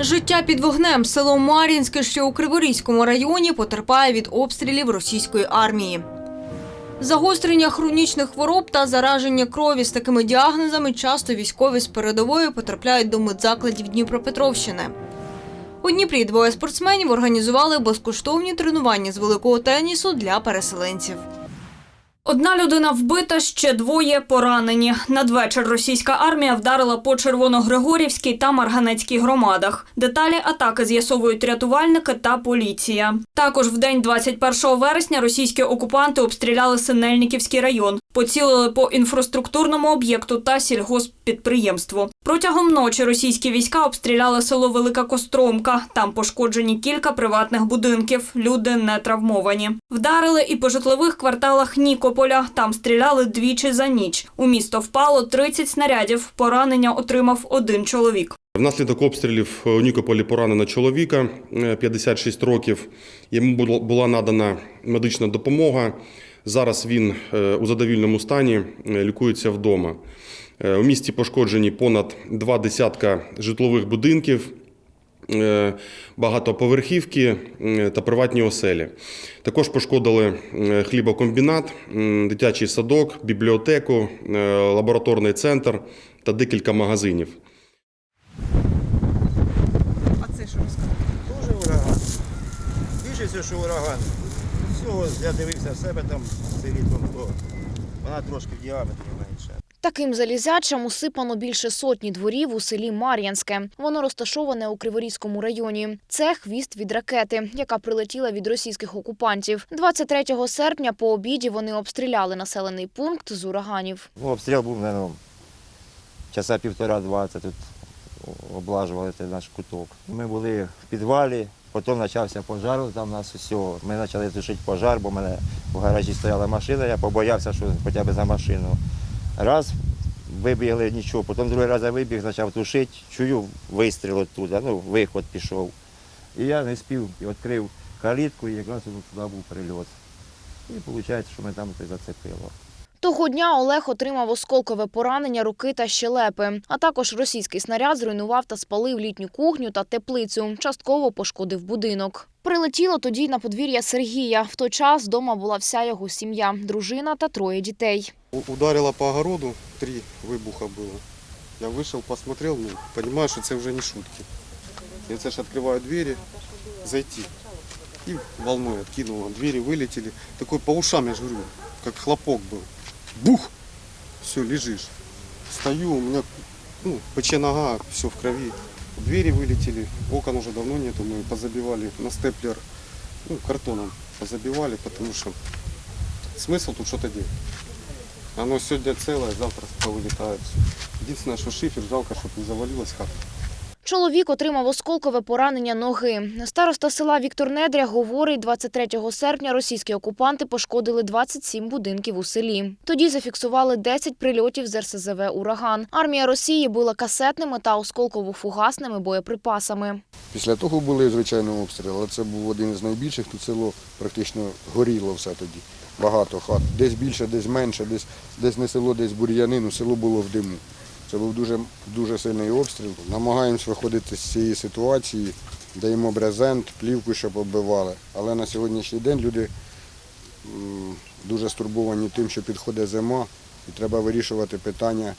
Життя під вогнем село Мар'їнське, що у Криворізькому районі, потерпає від обстрілів російської армії. Загострення хронічних хвороб та зараження крові з такими діагнозами часто військові з передової потрапляють до медзакладів Дніпропетровщини. У Дніпрі двоє спортсменів організували безкоштовні тренування з великого тенісу для переселенців. Одна людина вбита, ще двоє поранені. Надвечір російська армія вдарила по Червоногригорівській та Марганецькій громадах. Деталі атаки з'ясовують рятувальники та поліція. Також в день 21 вересня російські окупанти обстріляли Синельниківський район, поцілили по інфраструктурному об'єкту та сільгосппідприємству. Протягом ночі російські війська обстріляли село Велика Костромка. Там пошкоджені кілька приватних будинків. Люди не травмовані. Вдарили і по житлових кварталах Нікополя. Там стріляли двічі за ніч. У місто впало 30 снарядів. Поранення отримав один чоловік. Внаслідок обстрілів у Нікополі поранено чоловіка е, 56 років. Йому була надана медична допомога. Зараз він е, у задовільному стані е, лікується вдома. Е, У місті пошкоджені понад два десятка житлових будинків, е, багатоповерхівки е, та приватні оселі. Також пошкодили хлібокомбінат, дитячий садок, бібліотеку, е, лабораторний центр та декілька магазинів. А це що розказати? Дуже ураган. Більше що ураган. Всього я дивився в себе там селітом, то вона трошки в діаметрі менше. Таким залізячам усипано більше сотні дворів у селі Мар'янське. Воно розташоване у Криворізькому районі. Це хвіст від ракети, яка прилетіла від російських окупантів. 23 серпня по обіді вони обстріляли населений пункт з ураганів. Ну, обстріл був, мабуть, часа півтора-два, це тут облажували цей наш куток. Ми були в підвалі, потім почався пожар, там нас усього. Ми почали тушити пожар, бо в мене в гаражі стояла машина, я побоявся, що хоча б за машину. Раз вибігли, нічого, потім другий раз я вибіг, почав тушити, чую вистріл оттуда, ну, виход пішов. І я не спів, і відкрив калітку, і якраз туди був прильот. І виходить, що ми там це зацепило. Того дня Олег отримав осколкове поранення руки та щелепи. А також російський снаряд зруйнував та спалив літню кухню та теплицю. Частково пошкодив будинок. Прилетіло тоді на подвір'я Сергія. В той час вдома була вся його сім'я, дружина та троє дітей. Ударило по огороду, три вибуха було. Я вийшов, посмотрел, ну, понимаю, що це вже не шутки. Я це ж відкриваю двері, зайти. І волною откинуло, двері вилетіли. Такой по ушам, я ж говорю, как хлопок был Бух! Все, лежишь. Стою, у меня ну, пече нога, все в крови. Двери вылетели, окон уже давно нету, мы позабивали на степлер, ну, картоном позабивали, потому что смысл тут что-то делать. Оно сегодня целое, завтра повылетает все. Единственное, что шифер, жалко, чтобы не завалилась хата. Чоловік отримав осколкове поранення ноги. Староста села Віктор Недря говорить, 23 серпня російські окупанти пошкодили 27 будинків у селі. Тоді зафіксували 10 прильотів з РСЗВ «Ураган». Армія Росії била касетними та осколково-фугасними боєприпасами. Після того були, звичайно, обстріли, це був один із найбільших. Тут село практично горіло все тоді. Багато хат. Десь більше, десь менше, десь, десь не село, десь бур'янину, село було в диму. Це був дуже, дуже сильний обстріл. Намагаємось виходити з цієї ситуації, даємо брезент, плівку, щоб оббивали. Але на сьогоднішній день люди дуже стурбовані тим, що підходить зима, і треба вирішувати питання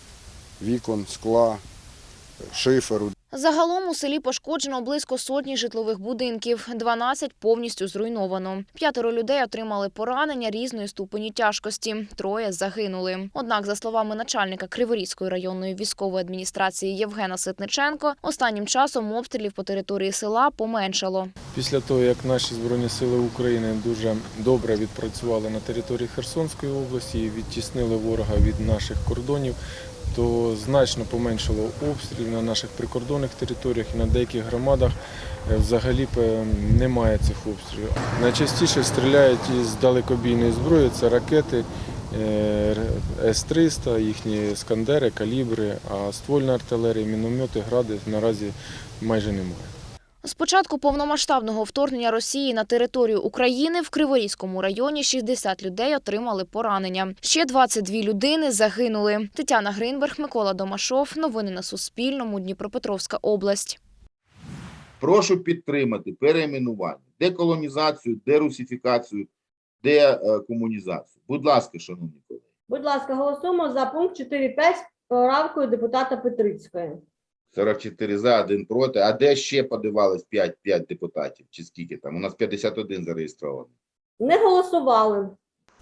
вікон, скла, шиферу. Загалом у селі пошкоджено близько сотні житлових будинків, 12 повністю зруйновано. П'ятеро людей отримали поранення різної ступені тяжкості, троє загинули. Однак, за словами начальника Криворізької районної військової адміністрації Євгена Ситниченко, останнім часом обстрілів по території села поменшало. Після того, як наші Збройні Сили України дуже добре відпрацювали на території Херсонської області і відтіснили ворога від наших кордонів, то значно поменшало обстрілів на наших прикордонних територіях і на деяких громадах е, взагалі немає цих обстрілів. Найчастіше стріляють із далекобійної зброї, це ракети е, С-300, їхні скандери, калібри, а ствольна артилерія, міномети, гради наразі майже немає. З початку повномасштабного вторгнення Росії на територію України в Криворізькому районі 60 людей отримали поранення. Ще 22 людини загинули. Тетяна Гринберг, Микола Домашов. Новини на Суспільному. Дніпропетровська область. Прошу підтримати перейменування, деколонізацію, дерусифікацію, декомунізацію. Будь ласка, шановні колеги. Будь ласка, голосуємо за пункт 4.5 з поправкою депутата Петрицької. 44 за, 1 проти. А де ще подивались 5, 5 депутатів? Чи скільки там? У нас 51 зареєстровано. Не голосували.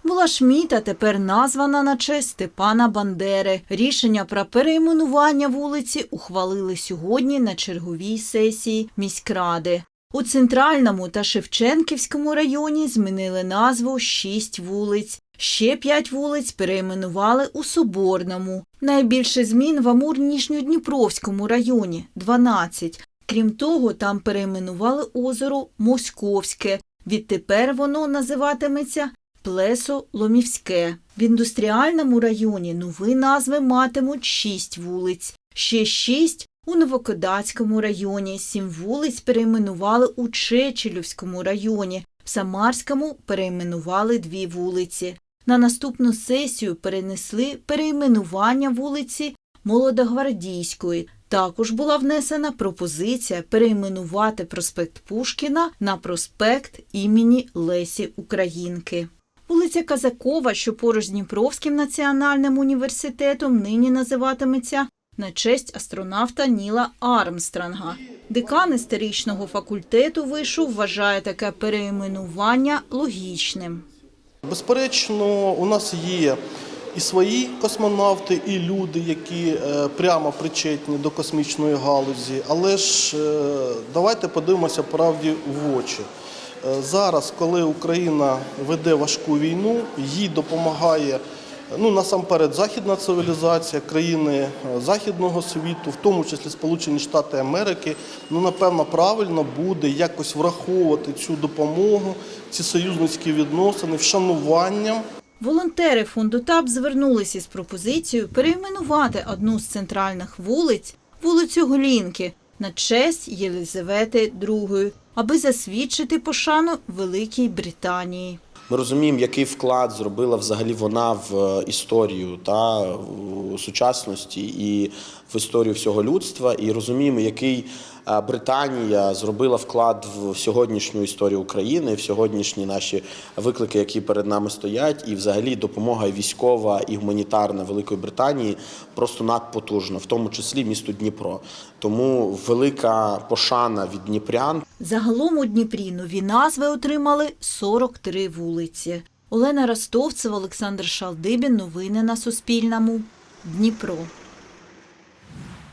Була Шміта тепер названа на честь Степана Бандери. Рішення про перейменування вулиці ухвалили сьогодні на черговій сесії міськради. У центральному та Шевченківському районі змінили назву шість вулиць. Ще п'ять вулиць перейменували у Соборному. Найбільше змін в Амур-Ніжньодніпровському районі 12. Крім того, там перейменували озеро Московське. Відтепер воно називатиметься Плесо Ломівське. В індустріальному районі нові назви матимуть шість вулиць. Ще шість у Новокодацькому районі. Сім вулиць перейменували у Чечелівському районі. В Самарському перейменували дві вулиці. На наступну сесію перенесли перейменування вулиці Молодогвардійської. Також була внесена пропозиція перейменувати проспект Пушкіна на проспект імені Лесі Українки. Вулиця Казакова, що поруч з Дніпровським національним університетом, нині називатиметься на честь астронавта Ніла Армстронга. Декан історичного факультету вишу вважає таке перейменування логічним. Безперечно, у нас є і свої космонавти, і люди, які е, прямо причетні до космічної галузі. Але ж е, давайте подивимося правді в очі. Е, Зараз, коли Україна веде важку війну, їй допомагає ну, насамперед західна цивілізація, країни е, західного світу, в тому числі Сполучені Штати Америки. Ну, напевно, правильно буде якось враховувати цю допомогу, ці союзницькі відносини, вшануванням Волонтери фонду ТАП звернулися з пропозицією перейменувати одну з центральних вулиць, вулицю Голінки, на честь Єлизавети II, аби засвідчити пошану Великій Британії. Ми розуміємо, який вклад зробила взагалі вона в е, історію та в сучасності і в історію всього людства, і розуміємо, який Британія зробила вклад в сьогоднішню історію України, в сьогоднішні наші виклики, які перед нами стоять, і взагалі допомога військова і гуманітарна Великої Британії просто надпотужна, в тому числі місту Дніпро. Тому велика пошана від дніпрян. Загалом у Дніпрі нові назви отримали 43 вулиці. Олена Ростовцева, Олександр Шалдибін. Новини на Суспільному. Дніпро.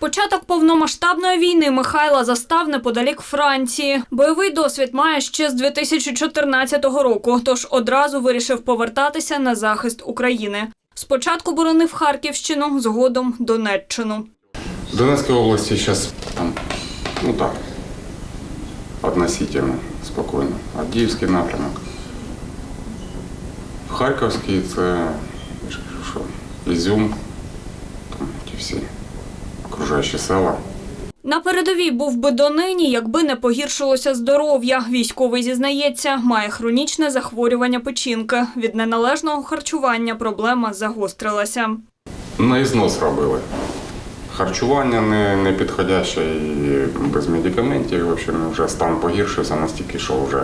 Початок повномасштабної війни Михайла застав неподалік Франції. Бойовий досвід має ще з 2014 року, тож одразу вирішив повертатися на захист України. Спочатку боронив Харківщину, згодом Донеччину. В Донецкой области сейчас там, ну так, относительно спокойно. Авдіївський напрямок. Харківський це, я ж кажу, що Ізюм, там ті всі окружаючі села. На передовій був би донині, якби не погіршилося здоров'я. Військовий зізнається, має хронічне захворювання печінки. Від неналежного харчування проблема загострилася. На ізнос робили. Харчування не, не підходяще і без медикаментів. В общем, вже стан погіршився настільки, що вже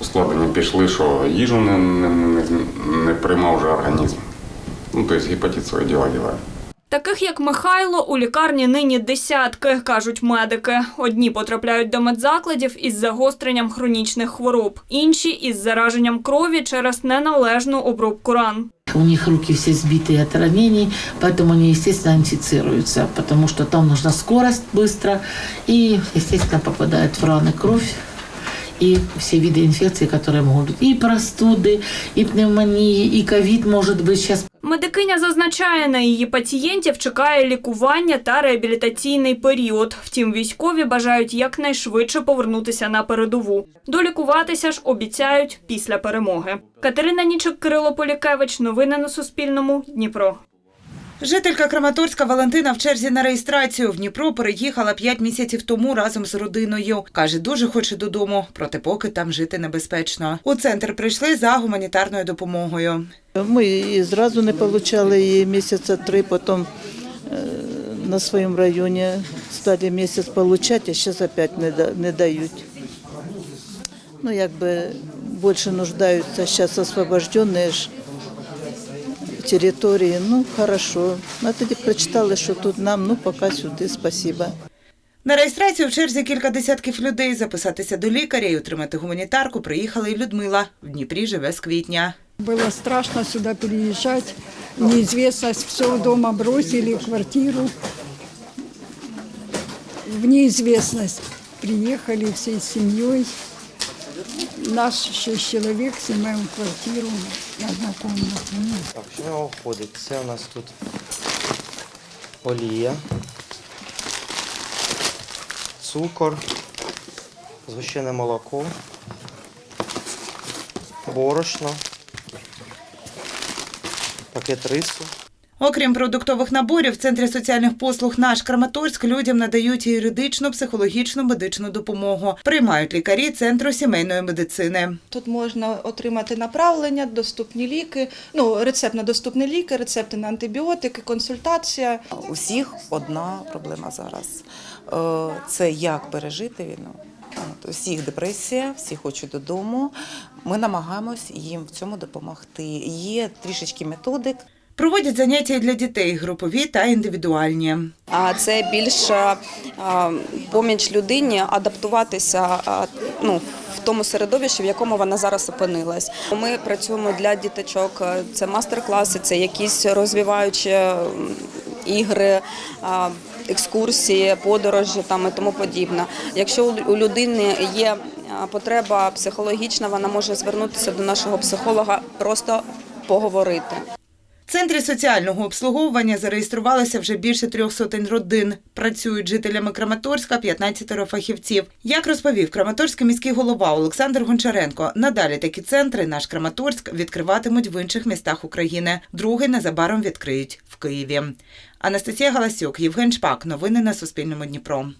ускладнення пішли, що їжу не, не, не, не приймав вже організм. Ну, тобто гепатит своє діло ділає. Таких як Михайло у лікарні нині десятки, кажуть медики. Одні потрапляють до медзакладів із загостренням хронічних хвороб, інші із зараженням крові через неналежну обробку ран. У них руки все сбитые от ранений, поэтому они, естественно, инфицируются, потому что там нужна скорость быстро, и, естественно, попадает в раны кровь и все виды инфекций, которые могут быть. И простуды, и пневмонии, и ковид может быть сейчас Медикиня зазначає, на її пацієнтів чекає лікування та реабілітаційний період. Втім, військові бажають якнайшвидше повернутися на передову. Долікуватися ж обіцяють після перемоги. Катерина Нічик, Кирило Полікевич. Новини на Суспільному. Дніпро. Жителька Краматорська Валентина в черзі на реєстрацію в Дніпро переїхала 5 місяців тому разом з родиною. Каже, дуже хоче додому, проте поки там жити небезпечно. У центр прийшли за гуманітарною допомогою. Ми зразу не отримали її місяця три, потім е, на своем районе стали месяц получать, а опять не, да- не дают. Ну, як бы больше нуждаются сейчас территории. Ну, хорошо. А тоді прочитали, що тут нам, ну, поки сюди, спасибо. На реєстрацію в черзі кілька десятків людей записатися до лікаря і отримати гуманітарку приїхала і Людмила. В Дніпрі живе з квітня. Было страшно сюда переезжать. Неизвестность, все дома бросили, квартиру. В неизвестность приехали всей семьей. Наш шесть человек снимаем квартиру однокомнатную. Так, що в нього входить? Це у нас тут олія, цукор, згущене молоко, борошно, пакет рису. Окрім продуктових наборів, в центрі соціальних послуг наш Краматорськ людям надають юридичну, психологічну, медичну допомогу. Приймають лікарі центру сімейної медицини. Тут можна отримати направлення, доступні ліки, ну рецепт на доступні ліки, рецепти на антибіотики, консультація. У всіх одна проблема зараз. Е, Це як пережити війну. От, всіх депресія, всі хочуть додому. Ми намагаємось їм в цьому допомогти. Є трішечки методик. Проводять заняття для дітей групові та індивідуальні. А це більше поміч людині адаптуватися ну, в тому середовищі, в якому вона зараз опинилась. Ми працюємо для діточок. Це мастер-класи, це якісь розвиваючі ігри. Екскурсії, подорожі там і тому подібне. Якщо у людини є потреба психологічна, вона може звернутися до нашого психолога, просто поговорити. Центрі соціального обслуговування зареєструвалося вже більше трьох сотень родин. Працюють жителями Краматорська 15 фахівців. Як розповів Краматорський міський голова Олександр Гончаренко, надалі такі центри наш Краматорськ відкриватимуть в інших містах України. Другий незабаром відкриють в Києві. Анастасія Галасюк, Євген Шпак. Новини на Суспільному Дніпро.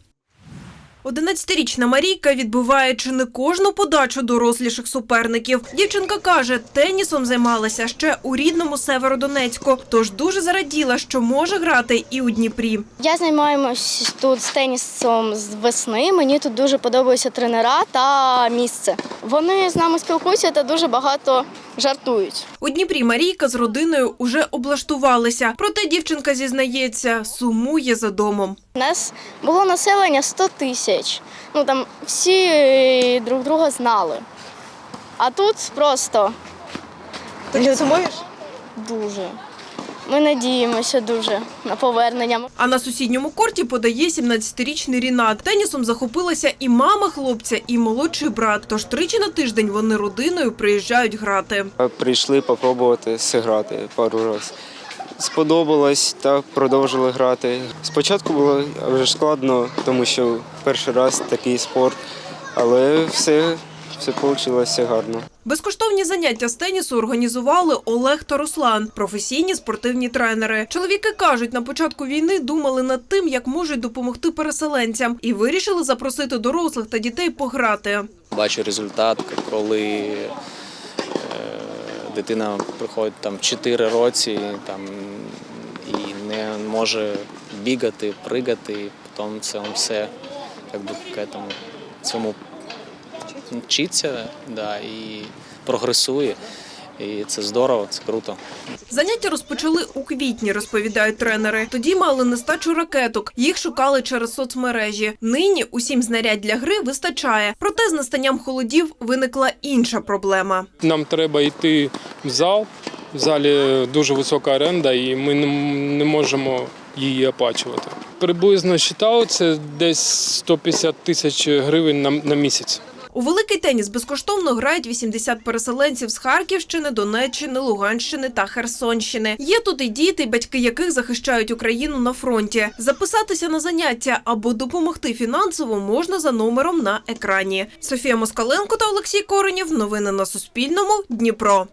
11-річна Марійка відбиває чи не кожну подачу доросліших суперників. Дівчинка каже, тенісом займалася ще у рідному Северодонецьку, тож дуже зараділа, що може грати і у Дніпрі. Я займаюся тут з тенісом з весни. Мені тут дуже подобаються тренера та місце. Вони з нами спілкуються та дуже багато жартують. У Дніпрі Марійка з родиною уже облаштувалися. Проте дівчинка зізнається, сумує за домом. У нас було населення 100 тисяч. Ну там всі е, друг друга знали. А тут просто. Ти сумуєш? Дуже. Ми надіємося дуже на повернення. А на сусідньому корті подає 17-річний Рінат. Тенісом захопилася і мама хлопця, і молодший брат. Тож тричі на тиждень вони родиною приїжджають грати. Прийшли попробувати зіграти пару разів. Сподобалось та продовжили грати. Спочатку було вже складно, тому що перший раз такий спорт, але все, все вийшло гарно. Безкоштовні заняття з тенісу організували Олег та Руслан, професійні спортивні тренери. Чоловіки кажуть, на початку війни думали над тим, як можуть допомогти переселенцям, і вирішили запросити дорослих та дітей пограти. Бачу результат, коли дитина приходить там 4 році там, і не може бігати, пригати, і потім це все якби, к этому, цьому вчиться да, і прогресує. І це здорово, це круто. Заняття розпочали у квітні, розповідають тренери. Тоді мали нестачу ракеток. Їх шукали через соцмережі. Нині усім знарядь для гри вистачає. Проте з настанням холодів виникла інша проблема. Нам треба йти в зал. В залі дуже висока оренда, і ми не можемо її оплачувати. Приблизно считав, це десь 150 тисяч гривень на місяць. У великий теніс безкоштовно грають 80 переселенців з Харківщини, Донеччини, Луганщини та Херсонщини. Є тут і діти, батьки яких захищають Україну на фронті. Записатися на заняття або допомогти фінансово можна за номером на екрані. Софія Москаленко та Олексій Коренєв. Новини на Суспільному. Дніпро.